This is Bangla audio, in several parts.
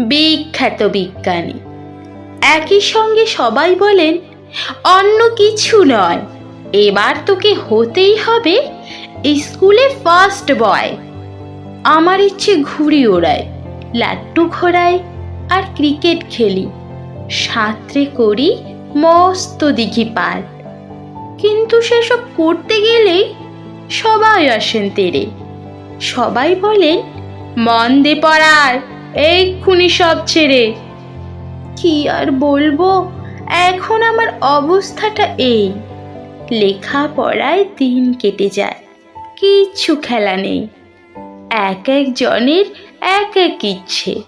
বিখ্যাত বিজ্ঞানী। একই সঙ্গে সবাই বলেন, অন্য কিছু নয়। এবার তোকে হতেই হবে স্কুলে ফার্স্ট বয় আমার ইচ্ছে ঘুড়ি ওড়ায় লাট্টু ঘোরাই আর ক্রিকেট খেলি। সাঁতরে করি, মস্ত দিঘি পার। কিন্তু সেসব করতে গেলেই সবাই আসেন তেরে। সবাই বলেন মন দে পড়ার এক্ষুনি সব ছেড়ে। কি আর বলব? এখন আমার অবস্থাটা এই। লেখাপড়ায় দিন কেটে যায়, কিচ্ছু খেলা নেই। এক এক জনের এক এক ইচ্ছে,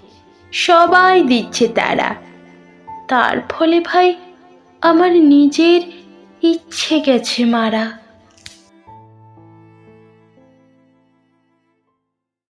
সবাই দিচ্ছে তারা। তার ফলে ভাই, আমার নিজের ইচ্ছে গেছে মারা।